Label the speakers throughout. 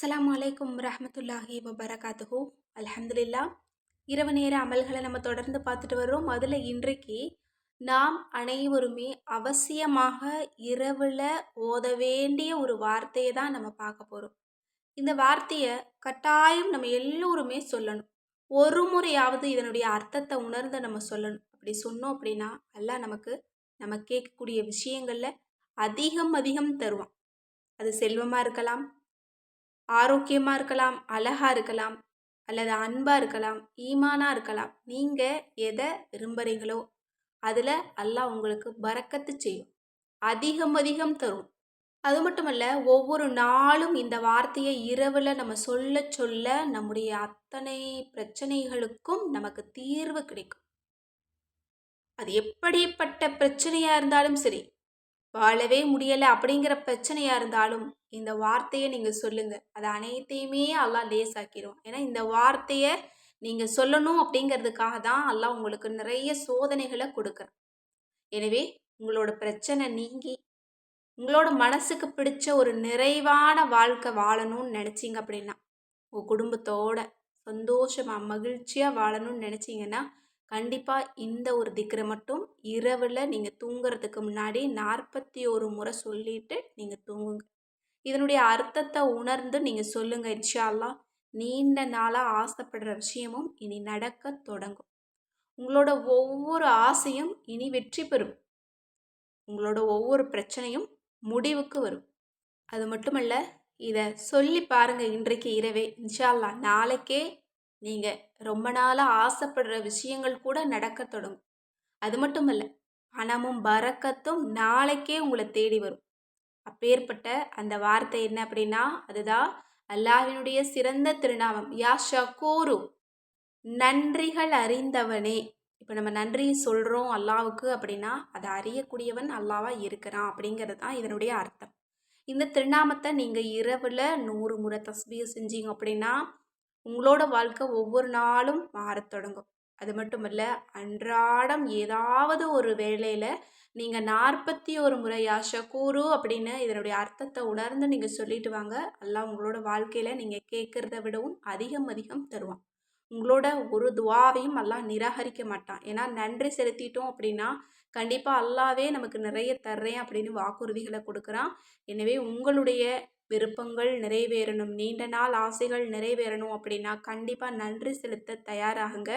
Speaker 1: அஸ்லாம் வலைக்கம் ரஹமத்துல்லாஹி வபரகாத்துஹு. அலமதுல்லா இரவு நேர அமல்களை நம்ம தொடர்ந்து பார்த்துட்டு வர்றோம். அதில் இன்றைக்கு நாம் அனைவருமே அவசியமாக இரவில் ஓத வேண்டிய ஒரு வார்த்தையை தான் நம்ம பார்க்க போகிறோம் இந்த வார்த்தையை கட்டாயம் நம்ம எல்லோருமே சொல்லணும். ஒரு முறையாவது இதனுடைய அர்த்தத்தை உணர்ந்து நம்ம சொல்லணும். அப்படி சொன்னோம் அப்படின்னா எல்லாம் நமக்கு நம்ம கேட்கக்கூடிய விஷயங்களில் அதிகம் அதிகம் தருவான். அது செல்வமாக இருக்கலாம் ஆரோக்கியமாக இருக்கலாம் அழகாக இருக்கலாம் அல்லது அன்பாக இருக்கலாம் ஈமானாக இருக்கலாம். நீங்கள் எதை விரும்புகிறீங்களோ அதில் அல்லாஹ் உங்களுக்கு பறக்கத்து செய்யும். அதிகம் அதிகம் தரும். அது மட்டுமல்ல ஒவ்வொரு நாளும் இந்த வார்த்தையை இரவில் நம்ம சொல்ல சொல்ல நம்முடைய அத்தனை பிரச்சனைகளுக்கும் நமக்கு தீர்வு கிடைக்கும். அது எப்படிப்பட்ட பிரச்சனையாக இருந்தாலும் சரி வாழவே முடியலை அப்படிங்கிற பிரச்சனையாக இருந்தாலும் இந்த வார்த்தையை நீங்கள் சொல்லுங்கள் அது அனைத்தையுமே எல்லாம் லேசாக்கிடும் ஏன்னா இந்த வார்த்தையை நீங்கள் சொல்லணும் அப்படிங்கிறதுக்காக தான் எல்லாம் உங்களுக்கு நிறைய சோதனைகளை கொடுக்குறேன். எனவே உங்களோட பிரச்சனை நீங்கி உங்களோட மனசுக்கு பிடிச்ச ஒரு நிறைவான வாழ்க்கை வாழணும்னு நினச்சிங்க அப்படின்னா உங்கள் குடும்பத்தோட சந்தோஷமாக மகிழ்ச்சியாக வாழணும்னு நினச்சிங்கன்னா கண்டிப்பாக இந்த ஒரு திக்கரை மட்டும் இரவில் நீங்கள் தூங்குறதுக்கு முன்னாடி நாற்பத்தி ஒரு முறை சொல்லிவிட்டு நீங்கள் தூங்குங்க. இதனுடைய அர்த்தத்தை உணர்ந்து நீங்கள் சொல்லுங்கள் இன்ஷால்லா நீண்ட நாளாக ஆசைப்படுற விஷயமும் இனி நடக்க தொடங்கும். உங்களோட ஒவ்வொரு ஆசையும் இனி வெற்றி பெறும். உங்களோட ஒவ்வொரு பிரச்சனையும் முடிவுக்கு வரும். அது மட்டுமல்ல இதை சொல்லி பாருங்கள் இன்றைக்கு இரவே. இன்ஷால்லா நாளைக்கே நீங்கள் ரொம்ப நாளாக ஆசைப்படுற விஷயங்கள் கூட நடக்க தொடங்கும். அது மட்டும் இல்லை பணமும் பறக்கத்தும் நாளைக்கே உங்களை தேடி வரும். அப்பேற்பட்ட அந்த வார்த்தை என்ன அப்படின்னா அதுதான் அல்லாஹினுடைய சிறந்த திருநாமம். யா ஷகூரு நன்றிகள் அறிந்தவனே. இப்போ நம்ம நன்றி சொல்கிறோம் அல்லாவுக்கு அப்படின்னா அதை அறியக்கூடியவன் அல்லாவாக இருக்கிறான் அப்படிங்கிறது தான் இதனுடைய அர்த்தம். இந்த திருநாமத்தை நீங்கள் இரவில் நூறு முறை தஸ்பியை செஞ்சீங்க அப்படின்னா உங்களோட வாழ்க்கை ஒவ்வொரு நாளும் மாறத் தொடங்கும். அது மட்டும் இல்லை அன்றாடம் ஏதாவது ஒரு வேலையில் நீங்கள் நாற்பத்தி ஒரு முறை ஷக்கூரு அப்படின்னு இதனுடைய அர்த்தத்தை உணர்ந்து நீங்கள் சொல்லிட்டு வாங்க. எல்லாம் உங்களோட வாழ்க்கையில் நீங்கள் கேட்குறத விடவும் அதிகம் அதிகம் தருவான். உங்களோட ஒரு துவாவையும் எல்லாம் நிராகரிக்க மாட்டான். ஏன்னா நன்றி செலுத்திட்டோம் அப்படின்னா கண்டிப்பாக அல்லாவே நமக்கு நிறைய தர்றேன் அப்படின்னு வாக்குறுதிகளை கொடுக்குறான். எனவே உங்களுடைய விருப்பங்கள் நிறைவேறணும். நீண்ட நாள் ஆசைகள் நிறைவேறணும் அப்படின்னா கண்டிப்பாக நன்றி செலுத்த தயாராகுங்க.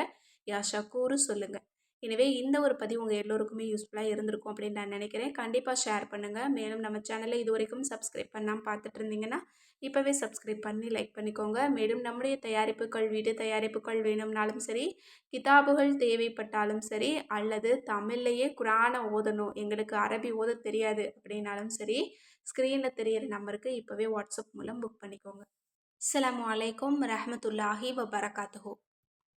Speaker 1: யா ஷக்கூரு சொல்லுங்கள் எனவே இந்த ஒரு பதிவு உங்கள் எல்லோருக்குமே யூஸ்ஃபுல்லாக இருந்திருக்கும் அப்படின்னு நான் நினைக்கிறேன். கண்டிப்பாக ஷேர் பண்ணுங்கள் மேலும் நம்ம சேனலை இது வரைக்கும் சப்ஸ்கிரைப் பண்ணாமல் பார்த்துட்டு இருந்தீங்கன்னா இப்போவே சப்ஸ்கிரைப் பண்ணி லைக் பண்ணிக்கோங்க. மேலும் நம்முடைய தயாரிப்புகள் வீடு தயாரிப்புகள் வேணும்னாலும் சரி கிதாபுகள் தேவைப்பட்டாலும் சரி அல்லது தமிழ்லையே குரானை ஓதணும். எங்களுக்கு அரபி ஓத தெரியாது அப்படின்னாலும் சரி ஸ்க்ரீனில் தெரியிற நம்பருக்கு இப்போவே வாட்ஸ்அப் மூலம் புக் பண்ணிக்கோங்க. அஸ்லாம் வலைக்கம் ரஹமத்துல்லாஹி வபரகாத்துஹூ.